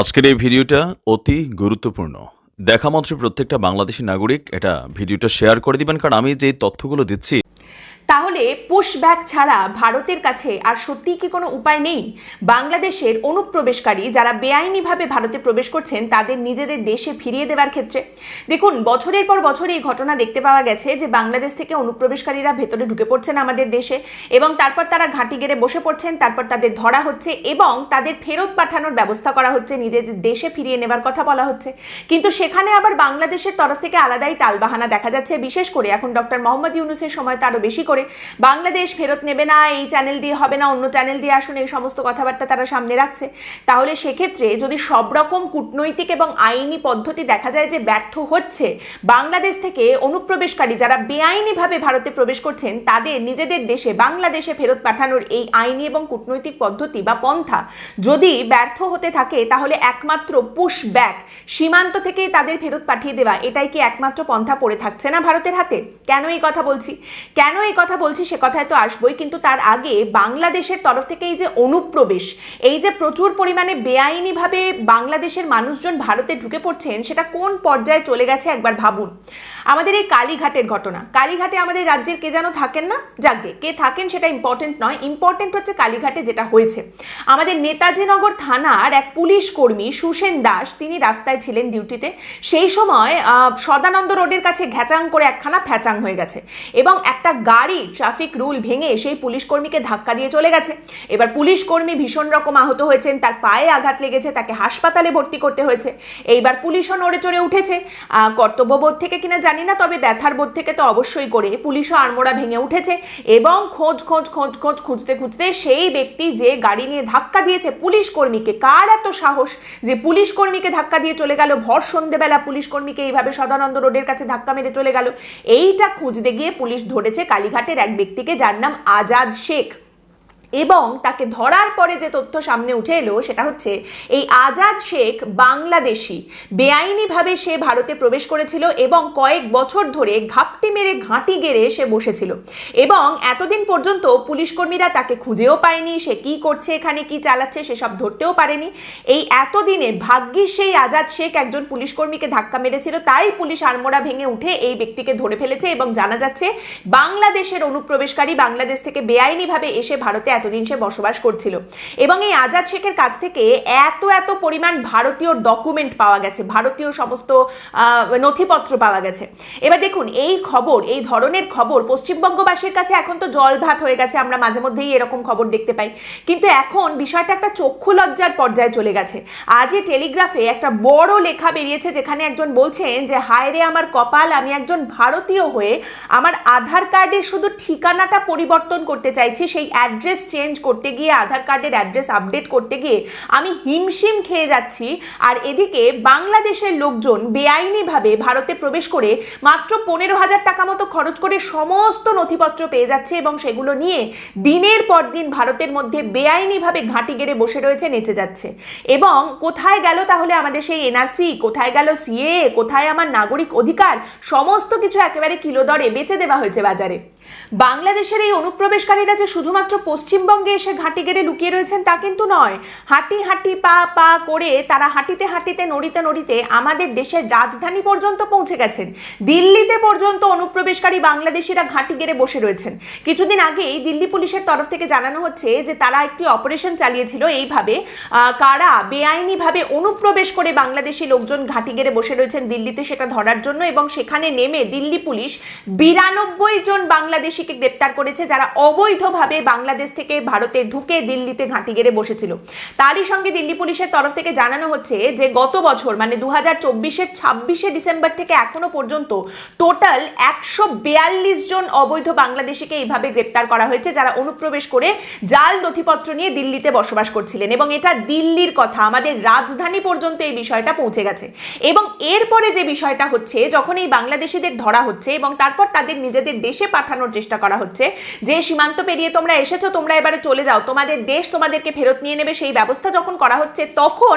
আজকের এই ভিডিওটা অতি গুরুত্বপূর্ণ। দেখা মাত্র প্রত্যেকটা বাংলাদেশি নাগরিক এটা ভিডিওটা শেয়ার করে দিবেন, কারণ আমি যে তথ্যগুলো দিচ্ছি তাহলে পুশব্যাক ছাড়া ভারতের কাছে আর সত্যিই কি কোনো উপায় নেই? বাংলাদেশের অনুপ্রবেশকারী যারা বেআইনিভাবে ভারতে প্রবেশ করছেন, তাদের নিজেদের দেশে ফিরিয়ে দেওয়ার ক্ষেত্রে। দেখুন, বছরের পর বছর এই ঘটনা দেখতে পাওয়া গেছে যে, বাংলাদেশ থেকে অনুপ্রবেশকারীরা ভেতরে ঢুকে পড়ছেন আমাদের দেশে এবং তারপর তারা ঘাঁটি গেড়ে বসে পড়ছেন, তারপর তাদের ধরা হচ্ছে এবং তাদের ফেরত পাঠানোর ব্যবস্থা করা হচ্ছে, নিজেদের দেশে ফিরিয়ে নেবার কথা বলা হচ্ছে। কিন্তু সেখানে আবার বাংলাদেশের তরফ থেকে আলাদাই টালবাহানা দেখা যাচ্ছে। বিশেষ করে এখন ডক্টর মোহাম্মদ ইউনুসের সময় তো আরও বেশি করে বাংলাদেশ ফেরত নেবে না, এই চ্যানেল দিয়ে হবে না, অন্য চ্যানেল দিয়ে আসুন, এই সমস্ত কথাবার্তা তারা সামনে রাখছে। তাহলে সেক্ষেত্রে যদি সব রকম কূটনৈতিক এবং আইনি পদ্ধতি দেখা যায় যে ব্যর্থ হচ্ছে, বাংলাদেশ থেকে অনুপ্রবেশকারী যারা বেআইনিভাবে ভারতে প্রবেশ করছেন, তাদের নিজেদের দেশে, বাংলাদেশে ফেরত পাঠানোর এই আইনি এবং কূটনৈতিক পদ্ধতি বা পন্থা যদি ব্যর্থ হতে থাকে, তাহলে একমাত্র পুশ ব্যাক সীমান্ত থেকেই তাদের ফেরত পাঠিয়ে দেওয়া, এটাই কি একমাত্র পন্থা পড়ে থাকছে না ভারতের হাতে? কেন এই কথা বলছি? কেন এই কথা বলছি, সে কথায় তো আসবই, কিন্তু তার আগে বাংলাদেশের তরফ থেকে এই যে অনুপ্রবেশ, এই যে প্রচুর পরিমাণে বেআইনিভাবে বাংলাদেশের মানুষজন ভারতে ঢুকে পড়ছেন, সেটা কোন পর্যায়ে চলে গেছে একবার ভাবুন। আমাদের এই কালীঘাটের ঘটনা, কালীঘাটে আমাদের রাজ্যের কে যেন থাকেন না? যাকে, কে থাকেন সেটা ইম্পর্টেন্ট নয় ইম্পর্টেন্ট হচ্ছে কালীঘাটে যেটা হয়েছে। আমাদের নেতাজিনগর থানার এক পুলিশ কর্মী, সুসেন দাস, তিনি রাস্তায় ছিলেন ডিউটিতে, সেই সময় সদানন্দ রোডের কাছে ঘ্যাচাং করে একখানা ফ্যাচাং হয়ে গেছে এবং একটা গাড়ি ট্রাফিক রুল ভেঙে সেই পুলিশ কর্মীকে ধাক্কা দিয়ে চলে গেছে। এবার পুলিশ কর্মী ভীষণ রকম আহত হয়েছেন, তার পায়ে আঘাত লেগেছে, তাকে হাসপাতালে ভর্তি করতে হয়েছে। এইবার পুলিশও নড়ে চড়ে উঠেছে কর্তব্যবোধ থেকে কিনা জানি না, তবে ব্যথার বোধ থেকে তো অবশ্যই করে। পুলিশও আড়মোড়া ভেঙে উঠেছে এবং খোঁজ খোঁজ খোঁজ খোঁজ, খুঁজতে খুঁজতে সেই ব্যক্তি যে গাড়ি নিয়ে ধাক্কা দিয়েছে পুলিশ কর্মীকে কার এত সাহস যে পুলিশ কর্মীকে ধাক্কা দিয়ে চলে গেল? ভর সন্ধেবেলা পুলিশ কর্মীকে এইভাবে সদানন্দ রোডের কাছে ধাক্কা মেরে চলে গেল। এইটা খুঁজতে গিয়ে পুলিশ ধরেছে কালীঘাটের এক ব্যক্তিকে যার নাম আজাদ শেখ। এবং তাকে ধরার পরে যে তথ্য সামনে উঠে এলো, সেটা হচ্ছে এই আজাদ শেখ বাংলাদেশি। বেআইনিভাবে সে ভারতে প্রবেশ করেছিল এবং কয়েক বছর ধরে ঘাপটি মেরে ঘাঁটি গেড়ে সে বসেছিল। এবং এতদিন পর্যন্ত পুলিশ কর্মীরা তাকে খুঁজেও পায়নি, সে কি করছে, এখানে কি চালাচ্ছে, সেসব ধরতেও পারেনি। এই এতদিনে ভাগ্যিস সেই আজাদ শেখ একজন পুলিশ কর্মীকে ধাক্কা মেরেছিল, তাই পুলিশ আড়মোড়া ভেঙে উঠে এই ব্যক্তিকে ধরে ফেলেছে এবং জানা যাচ্ছে, বাংলাদেশের অনুপ্রবেশকারী বাংলাদেশ থেকে বেআইনিভাবে এসে ভারতে এতদিন সে বসবাস করছিল। এবং এই আজাদ শেখের কাছ থেকে এত এত পরিমাণ ভারতীয় ডকুমেন্ট পাওয়া গেছে, ভারতীয় সমস্ত নথিপত্র পাওয়া গেছে। এবার দেখুন, এই খবর, এই ধরনের খবর পশ্চিমবঙ্গবাসীর কাছে এখন তো জল ভাত হয়ে গেছে, আমরা মাঝে মধ্যেই এরকম খবর দেখতে পাই। কিন্তু এখন বিষয়টা একটা চক্ষু লজ্জার পর্যায়ে চলে গেছে। আজই টেলিগ্রাফে একটা বড় লেখা বেরিয়েছে, যেখানে একজন বলছেন যে, হায় রে আমার কপাল, আমি একজন ভারতীয় হয়ে আমার আধার কার্ডের শুধু ঠিকানাটা পরিবর্তন করতে চাইছি, সেই অ্যাড্রেস চেঞ্জ করতে গিয়ে আধার কার্ডের অ্যাড্রেস আপডেট করতে গিয়ে আমি হিমশিম খেয়ে যাচ্ছি। আর এদিকে বাংলাদেশের লোকজন বেআইনিভাবে ভারতে প্রবেশ করে মাত্র পনেরো হাজার টাকা মতো খরচ করে সমস্ত নথিপত্র পেয়ে যাচ্ছে এবং সেগুলো নিয়ে দিনের পর দিন ভারতের মধ্যে বেআইনিভাবে ঘাঁটি গেড়ে বসে রয়েছে, নেচে যাচ্ছে। এবং কোথায় গেল তাহলে আমাদের সেই এনআরসি? কোথায় গেল সিএ? কোথায় আমার নাগরিক অধিকার? সমস্ত কিছু একেবারে কিলোদরে বেচে দেওয়া হয়েছে বাজারে। বাংলাদেশের এই অনুপ্রবেশকারীরা যে শুধুমাত্র পশ্চিমবঙ্গে এসে ঘাঁটি গেড়ে লুকিয়ে রয়েছেন তা কিন্তু নয়। হাঁটি হাঁটি পা পা করে তারা হাঁটিতে হাঁটিতে, নড়িতে নড়িতে আমাদের দেশের রাজধানী পর্যন্ত পৌঁছে গেছেন। দিল্লিতে পর্যন্ত অনুপ্রবেশকারী বাংলাদেশিরা ঘাঁটি গেড়ে বসে রয়েছেন। কিছুদিন আগেই দিল্লি পুলিশের তরফ থেকে জানানো হচ্ছে যে তারা একটি অপারেশন চালিয়েছিল। এইভাবে কারা বেআইনিভাবে অনুপ্রবেশ করে বাংলাদেশি লোকজন ঘাঁটি গেড়ে বসে রয়েছেন দিল্লিতে সেটা ধরার জন্য এবং সেখানে নেমে দিল্লি পুলিশ বিরানব্বই জন বাংলাদেশিকে গ্রেপ্তার করেছে যারা অবৈধভাবে বাংলাদেশ থেকে ভারতে ঢুকে দিল্লিতে ঘাঁটি গেড়ে বসেছিল। তারই সঙ্গে দিল্লি পুলিশের তরফ থেকে জানানো হচ্ছে যে গত বছর মানে দু হাজার চব্বিশের ছাব্বিশে ডিসেম্বর থেকে এখনও পর্যন্ত টোটাল একশো বিয়াল্লিশ জন অবৈধ বাংলাদেশিকে এইভাবে গ্রেপ্তার করা হয়েছে যারা অনুপ্রবেশ করে জাল নথিপত্র নিয়ে দিল্লিতে বসবাস করছিলেন এবং এটা দিল্লির কথা। আমাদের রাজধানী পর্যন্ত এই বিষয়টা পৌঁছে গেছে। এবং এরপরে যে বিষয়টা হচ্ছে, যখন এই বাংলাদেশিদের ধরা হচ্ছে এবং তারপর তাদের নিজেদের দেশে পাঠানোর চেষ্টা করা হচ্ছে। যে সীমান্ত পেরিয়ে তোমরা এসেছ, তোমরা এবারে চলে যাও। তোমাদের দেশ তোমাদেরকে ফেরত নিয়ে নেবে। সেই ব্যবস্থা যখন করা হচ্ছে, তখন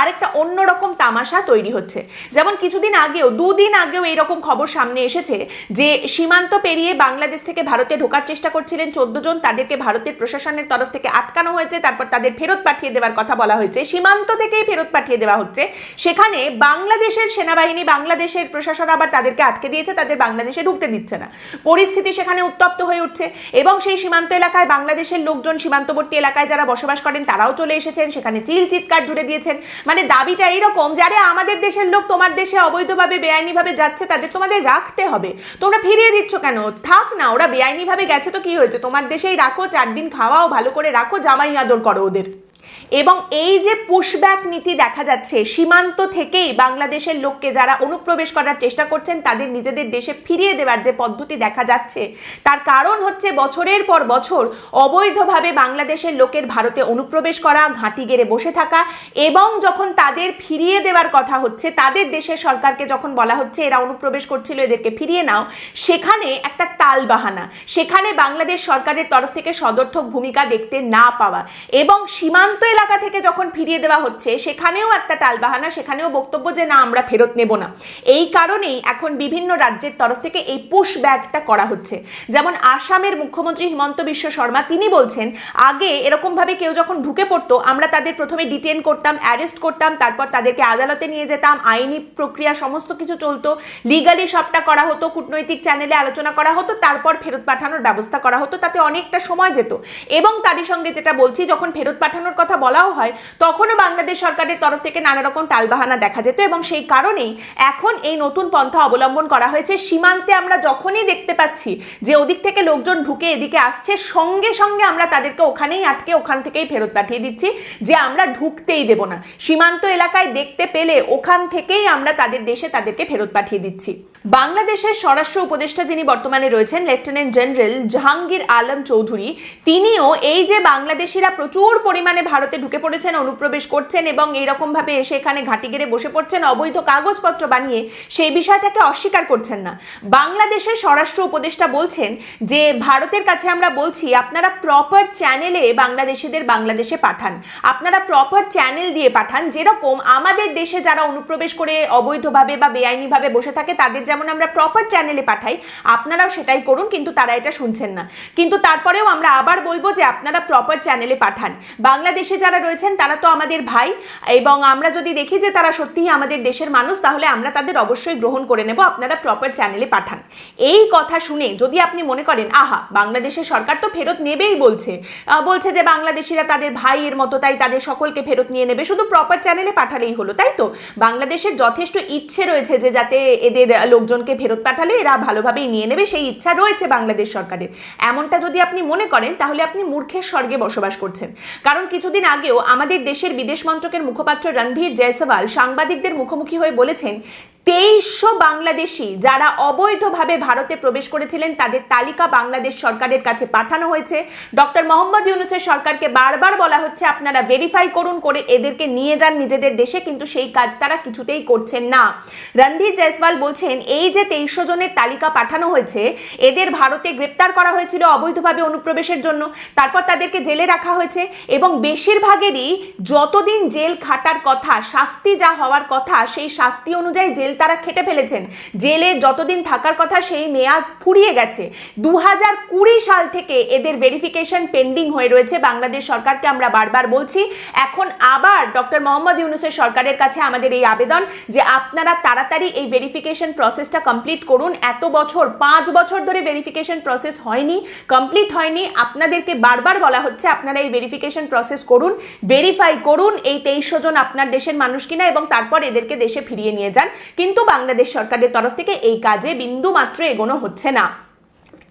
আরেকটা অন্যরকম তামাশা তৈরি হচ্ছে। যেমন কিছুদিন আগেও, দুদিন আগেও এইরকম খবর সামনে এসেছে যে সীমান্ত পেরিয়ে বাংলাদেশ থেকে ভারতে ঢোকার চেষ্টা করছিলেন চোদ্দ জন। তাদেরকে ভারতের প্রশাসনের তরফ থেকে আটকানো হয়েছে। তারপর তাদের ফেরত পাঠিয়ে দেওয়ার কথা বলা হয়েছে। সীমান্ত থেকেই ফেরত পাঠিয়ে দেওয়া হচ্ছে। সেখানে বাংলাদেশের সেনাবাহিনী, বাংলাদেশের প্রশাসন আবার তাদেরকে আটকে দিয়েছে। তাদের বাংলাদেশে ঢুকতে দিচ্ছে না। পরিস্থিতি সেখানে উত্তপ্ত হয়ে উঠছে। এবং সেই সীমান্ত এলাকায় বাংলাদেশের লোকজন সীমান্তবর্তী এলাকায় যারা বসবাস করেন, তারাও চলে এসেছেন। সেখানে চিল চিৎকার জুড়ে দিয়েছেন। মানে দাবিটা এইরকম যারা আমাদের দেশের লোক তোমার দেশে অবৈধভাবে, বেআইনিভাবে যাচ্ছে, তাদের তোমাদের রাখতে হবে। তোমরা ফিরিয়ে দিচ্ছ কেন? থাক না, ওরা বেআইনিভাবে গেছে তো কি হয়েছে? তোমার দেশেই রাখো চার দিন খাওয়াও, ভালো করে রাখো, জামাই আদর করো ওদের। এবং এই যে পুশব্যাক নীতি দেখা যাচ্ছে, সীমান্ত থেকেই বাংলাদেশের লোককে যারা অনুপ্রবেশ করার চেষ্টা করছেন, তাদের নিজেদের দেশে ফিরিয়ে দেওয়ার যে পদ্ধতি দেখা যাচ্ছে, তার কারণ হচ্ছে বছরের পর বছর অবৈধভাবে বাংলাদেশের লোকের ভারতে অনুপ্রবেশ করা, ঘাঁটি গেড়ে বসে থাকা এবং যখন তাদের ফিরিয়ে দেওয়ার কথা হচ্ছে, তাদের দেশের সরকারকে যখন বলা হচ্ছে, এরা অনুপ্রবেশ করছিল, এদেরকে ফিরিয়ে নাও, সেখানে একটা টাল বাহানা সেখানে বাংলাদেশ সরকারের তরফ থেকে সদর্থক ভূমিকা দেখতে না পাওয়া এবং সীমান্ত এলাকা থেকে যখন ফিরিয়ে দেওয়া হচ্ছে, সেখানেও একটা টালবাহানা, সেখানেও বক্তব্য যে, না, আমরা ফেরত নেব না। এই কারণেই এখন বিভিন্ন রাজ্যের তরফ থেকে এই পুশ ব্যাগটা করা হচ্ছে। যেমন আসামের মুখ্যমন্ত্রী হিমন্ত বিশ্ব শর্মা, তিনি বলছেন, আগে এরকমভাবে কেউ যখন ঢুকে পড়তো, আমরা তাদের প্রথমে ডিটেন করতাম, অ্যারেস্ট করতাম, তারপর তাদেরকে আদালতে নিয়ে যেতাম, আইনি প্রক্রিয়া সমস্ত কিছু চলতো লিগালি সবটা করা হতো, কূটনৈতিক চ্যানেলে আলোচনা করা হতো, তারপর ফেরত পাঠানোর ব্যবস্থা করা হতো, তাতে অনেকটা সময় যেত। এবং তারই সঙ্গে যেটা বলছি, যখন ফেরত পাঠানোর কথা বলাও হয়, তখনও বাংলাদেশ সরকারের তরফ থেকে নানা রকম টালবাহানা দেখা যেত এবং সেই কারণেই এখন এই নতুন পন্থা অবলম্বন করা হয়েছে। সীমান্তে আমরা যখনই দেখতে পাচ্ছি যে ওদিক থেকে লোকজন ঢুকে এদিকে আসছে, সঙ্গে সঙ্গে আমরা তাদেরকে ওখানেই আটকে ওখান থেকেই ফেরত পাঠিয়ে দিচ্ছি যে আমরা ঢুকতেই দেব না। সীমান্ত এলাকায় দেখতে পেলে ওখান থেকেই আমরা তাদের দেশে তাদেরকে ফেরত পাঠিয়ে দিচ্ছি। বাংলাদেশের স্বরাষ্ট্র উপদেষ্টা যিনি বর্তমানে রয়েছেন, লেফটেন্যান্ট জেনারেল জাহাঙ্গীর আলম চৌধুরী, তিনিও এই যে বাংলাদেশিরা প্রচুর পরিমাণে ভারতে ঢুকে পড়েছেন, অনুপ্রবেশ করছেন এবং এইরকম ভাবে এসে এখানে ঘাঁটি গেড়ে বসে পড়ছেন, অবৈধ কাগজপত্র বানিয়ে সেই বিষয়টাকে অস্বীকার করছেন না। বাংলাদেশের স্বরাষ্ট্র উপদেষ্টা বলছেন যে, ভারতের কাছে আমরা বলছি, আপনারা প্রপার চ্যানেলে বাংলাদেশিদের বাংলাদেশে পাঠান। আপনারা প্রপার চ্যানেল দিয়ে পাঠান। যেরকম আমাদের দেশে যারা অনুপ্রবেশ করে অবৈধভাবে বা বেআইনিভাবে বসে থাকে, তাদের যেমন আমরা প্রপার চ্যানেলে পাঠাই, আপনারাও সেটাই করুন, কিন্তু তারা এটা শুনছেন না। কিন্তু তারপরেও আমরা আবার বলব যে, আপনারা প্রপার চ্যানেলে পাঠান। বাংলাদেশে যারা রয়েছেন তারা তো আমাদের ভাই এবং আমরা যদি দেখি যে তারা সত্যিই আমাদের দেশের মানুষ, তাহলে আমরা তাদের অবশ্যই গ্রহণ করে নেব। আপনারা প্রপার চ্যানেলে পাঠান। এই কথা শুনে যদি আপনি মনে করেন, আহা, বাংলাদেশের সরকার তো ফেরত নেবেই বলছে। বলছে যে বাংলাদেশিরা তাদের ভাইয়ের মতো, তাই তাদের সকলকে ফেরত নিয়ে নেবে। শুধু প্রপার চ্যানেলে পাঠালেই হলো, তাই তো? বাংলাদেশের যথেষ্ট ইচ্ছে রয়েছে যে যাতে এদের লোকজনকে ফেরত পাঠালে এরা ভালোভাবেই নিয়ে নেবে, সেই ইচ্ছা রয়েছে বাংলাদেশ সরকারের। এমনটা যদি আপনি মনে করেন, তাহলে আপনি মূর্খের স্বর্গে বসবাস করছেন। কারণ কিছুদিন আগেও আমাদের দেশের বিদেশ মন্ত্রকের মুখপাত্র রণধীর জয়সওয়াল সাংবাদিকদের মুখোমুখি হয়ে বলেছেন তেইশশো বাংলাদেশি যারা অবৈধভাবে ভারতে প্রবেশ করেছিলেন, তাদের তালিকা বাংলাদেশ সরকারের কাছে পাঠানো হয়েছে। ডক্টর মোহাম্মদ ইউনুসের সরকারকে বারবার বলা হচ্ছে, আপনারা ভেরিফাই করুন করে এদেরকে নিয়ে যান নিজেদের দেশে, কিন্তু সেই কাজ তারা কিছুতেই করছেন না। রণধীর জয়সওয়াল বলছেন, এই যে তেইশশো জনের তালিকা পাঠানো হয়েছে, এদের ভারতে গ্রেপ্তার করা হয়েছিল অবৈধভাবে অনুপ্রবেশের জন্য, তারপর তাদেরকে জেলে রাখা হয়েছে এবং বেশিরভাগেরই যতদিন জেল খাটার কথা, শাস্তি যা হওয়ার কথা, সেই শাস্তি অনুযায়ী জেল তারা খেটে ফেলেছেন। জেলে যতদিন থাকার কথা সেই মেয়াদ ফুরিয়ে গেছে। দু হাজার কুড়ি সাল থেকে এদের ভেরিফিকেশন পেন্ডিং হয়ে রয়েছে। বাংলাদেশ সরকারকে আমরা বারবার বলছি, এখন আবার ডক্টর মোহাম্মদ ইউনুসের সরকারের কাছে আমাদের এই আবেদন যে আপনারা তাড়াতাড়ি এই ভেরিফিকেশন প্রসেসটা কমপ্লিট করুন। এত বছর, পাঁচ বছর ধরে ভেরিফিকেশন প্রসেস হয়নি কমপ্লিট হয়নি। আপনাদেরকে বারবার বলা হচ্ছে, আপনারা এই ভেরিফিকেশন প্রসেস করুন ভেরিফাই করুন। এই তেইশশো জন আপনার দেশের মানুষ কিনা এবং তারপর এদেরকে দেশে ফিরিয়ে নিয়ে যান। কিন্তু বাংলাদেশ সরকারের তরফ থেকে এই কাজে বিন্দু মাত্র এগোনো হচ্ছে না।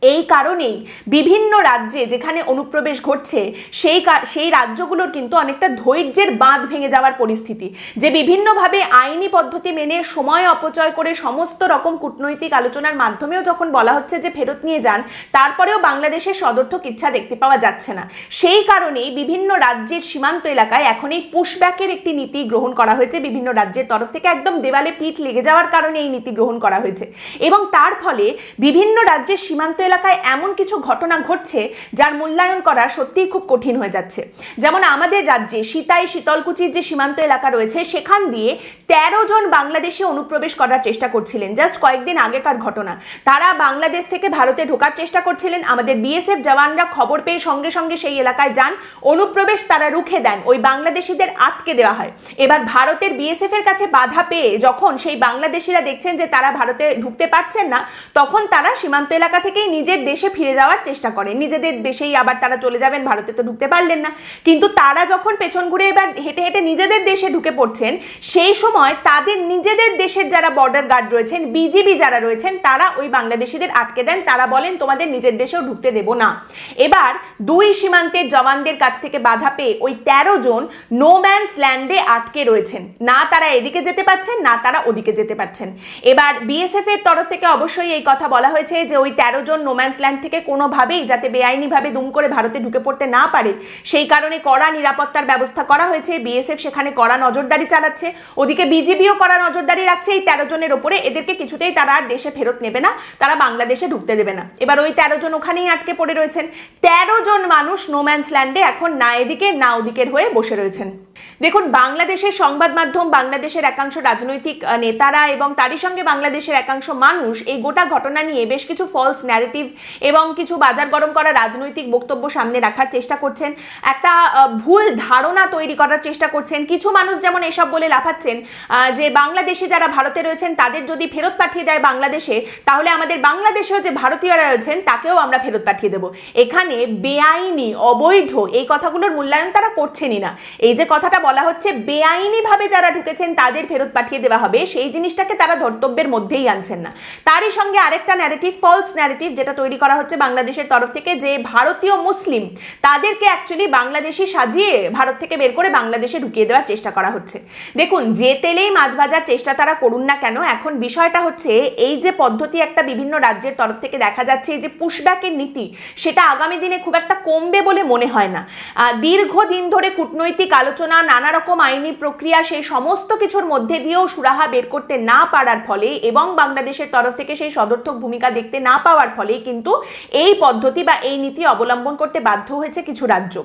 এই কারণেই বিভিন্ন রাজ্যে যেখানে অনুপ্রবেশ ঘটছে, সেই সেই রাজ্যগুলোর কিন্তু অনেকটা ধৈর্যের বাঁধ ভেঙে যাওয়ার পরিস্থিতি। যে বিভিন্নভাবে আইনি পদ্ধতি মেনে সময় অপচয় করে সমস্ত রকম কূটনৈতিক আলোচনার মাধ্যমেও যখন বলা হচ্ছে যে ফেরত নিয়ে যান, তারপরেও বাংলাদেশের সদর্থক ইচ্ছা দেখতে পাওয়া যাচ্ছে না। সেই কারণেই বিভিন্ন রাজ্যের সীমান্ত এলাকায় এখন এই পুশব্যাকের একটি নীতি গ্রহণ করা হয়েছে বিভিন্ন রাজ্যের তরফ থেকে। একদম দেওয়ালে পিঠ লেগে যাওয়ার কারণে এই নীতি গ্রহণ করা হয়েছে। এবং তার ফলে বিভিন্ন রাজ্যের সীমান্ত এলাকায় এমন কিছু ঘটনা ঘটছে যার মূল্যায়ন করা সত্যিই খুব কঠিন হয়ে যাচ্ছে। যেমন আমাদের রাজ্যে সীতাই, শীতলকুচির যে সীমান্ত এলাকা রয়েছে, সেখান দিয়ে তেরো জন বাংলাদেশে অনুপ্রবেশ করার চেষ্টা করছিলেন। জাস্ট কয়েকদিন আগেকার ঘটনা। তারা বাংলাদেশ থেকে ভারতে ঢোকার চেষ্টা করছিলেন। আমাদের বিএসএফ জওয়ানরা খবর পেয়ে সঙ্গে সঙ্গে সেই এলাকায় যান। অনুপ্রবেশ তারা রুখে দেন। ওই বাংলাদেশিদের আটকে দেওয়া হয়। এবার ভারতের বিএসএফ এর কাছে বাধা পেয়ে যখন সেই বাংলাদেশিরা দেখছেন যে তারা ভারতে ঢুকতে পারছেন না, তখন তারা সীমান্ত এলাকা থেকেই নিজের দেশে ফিরে যাওয়ার চেষ্টা করেন। নিজেদের দেশেই আবার তারা চলে যাবেন, ভারতে তো ঢুকতে পারলেন না। কিন্তু তারা যখন পেছন ঘুরে এবার হেঁটে হেঁটে নিজেদের দেশে ঢুকে পড়ছেন, সেই সময় তাদের নিজেদের দেশের যারা বর্ডার গার্ড রয়েছেন, বিজিবি যারা রয়েছেন, তারা ওই বাংলাদেশিদের আটকে দেন। তারা বলেন, তোমাদের নিজের দেশেও ঢুকতে দেব না। এবার দুই সীমান্তের জওয়ানদের কাছ থেকে বাধা পেয়ে ওই তেরো জন নো ম্যানস ল্যান্ডে আটকে রয়েছেন। না তারা এদিকে যেতে পারছেন, না তারা ওদিকে যেতে পারছেন। এবার বিএসএফ এর তরফ থেকে অবশ্যই এই কথা বলা হয়েছে যে ওই তেরো জন নোম্যান্স ল্যান্ড থেকে কোনোভাবেই যাতে বেআইনিভাবে দুম করে ভারতে ঢুকে পড়তে না পারে, সেই কারণে কড়া নিরাপত্তার ব্যবস্থা করা হয়েছে। বিএসএফ সেখানে কড়া নজরদারি চালাচ্ছে। ওদিকে বিজিবিও কড়া নজরদারি রাখছে। এই তেরো জনের ওপরে এদেরকে কিছুতেই তারা আর দেশে ফেরত নেবে না, তারা বাংলাদেশে ঢুকতে দেবে না। এবার ওই তেরো জন ওখানেই আটকে পড়ে রয়েছেন। তেরো জন মানুষ নোম্যান্স ল্যান্ডে এখন না এদিকে, না ওদিকের হয়ে বসে রয়েছেন। দেখুন, বাংলাদেশের সংবাদ মাধ্যম বাংলাদেশের একাংশ রাজনৈতিক নেতারা এবং তারই সঙ্গে বাংলাদেশের একাংশ মানুষ এই গোটা ঘটনা নিয়ে বেশ কিছু ফলস ন্যারেটিভ এবং কিছু বাজার গরম করা রাজনৈতিক বক্তব্য সামনে রাখার চেষ্টা করছেন। একটা ভুল ধারণা তৈরি করার চেষ্টা করছেন। কিছু মানুষ যেমন এসব বলে লাফাচ্ছেন যে বাংলাদেশে যারা ভারতে রয়েছেন, তাদের যদি ফেরত পাঠিয়ে দেয় বাংলাদেশে, তাহলে আমাদের বাংলাদেশেও যে ভারতীয়রা রয়েছেন, তাকেও আমরা ফেরত পাঠিয়ে দেবো। এখানে বেআইনি, অবৈধ এই কথাগুলোর মূল্যায়ন তারা করছেনই না। এই যে কথাটা বলা হচ্ছে, বেআইনিভাবে যারা ঢুকেছেন তাদের ফেরত পাঠিয়ে দেওয়া হবে। সেই জিনিসটাকে তারা ধর্তব্যের মধ্যেই আনছেন না। তারই সঙ্গে আরেকটা ন্যারেটিভ ফলস ন্যারেটিভ যেটা তৈরি করা হচ্ছে বাংলাদেশের তরফ থেকে, যে ভারতীয় মুসলিম, তাদেরকে অ্যাকচুয়ালি বাংলাদেশি সাজিয়ে ভারত থেকে বের করে বাংলাদেশে ঢুকিয়ে দেওয়ার চেষ্টা করা হচ্ছে। দেখুন যে তেলেই মাছ ভাজার চেষ্টা তারা করুন না কেন, এখন বিষয়টা হচ্ছে, এই যে পদ্ধতি একটা বিভিন্ন রাজ্যের তরফ থেকে দেখা যাচ্ছে, এই যে পুশব্যাকের নীতি, সেটা আগামী দিনে খুব একটা কমবে বলে মনে হয় না। দীর্ঘদিন ধরে কূটনৈতিক আলোচনা নানা রকম আইনি প্রক্রিয়া, সেই সমস্ত কিছুর মধ্যে দিয়েও সুরাহা বের করতে না পারার ফলে এবং বাংলাদেশের তরফ থেকে সেই সদর্থক ভূমিকা দেখতে না পাওয়ার ফলে কিন্তু এই পদ্ধতি বা এই নীতি অবলম্বন করতে বাধ্য হয়েছে কিছু রাজ্য।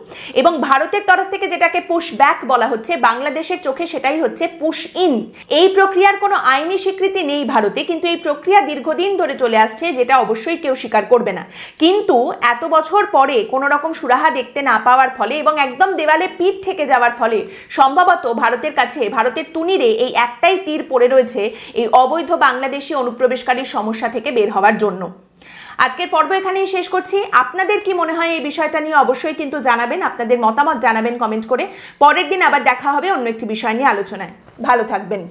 এবং ভারতের তরফ থেকে যেটাকে পুশ ব্যাক বলা হচ্ছে, বাংলাদেশের চোখে সেটাই হচ্ছে পুশ ইন এই প্রক্রিয়ার কোনো আইনি স্বীকৃতি নেই ভারতে, কিন্তু এই প্রক্রিয়া দীর্ঘদিন ধরে চলে আসছে, যেটা অবশ্যই কেউ স্বীকার করবে না। কিন্তু এত বছর পরে কোনো রকম সুরাহা দেখতে না পাওয়ার ফলে এবং একদম দেওয়ালে পিঠ থেকে যাওয়ার ফলে সম্ভবত ভারতের কাছে, ভারতের তুনিরে এই একটাই তীর পড়ে রয়েছে এই অবৈধ বাংলাদেশি অনুপ্রবেশকারীর সমস্যা থেকে বের হওয়ার জন্য। আজকের পর্ব এখানেই শেষ করছি। আপনাদের কি মনে হয় এই বিষয়টা নিয়ে অবশ্যই কিন্তু জানাবেন, আপনাদের মতামত জানাবেন কমেন্ট করে। পরের দিন আবার দেখা হবে অন্য একটি বিষয় নিয়ে আলোচনায়। ভালো থাকবেন।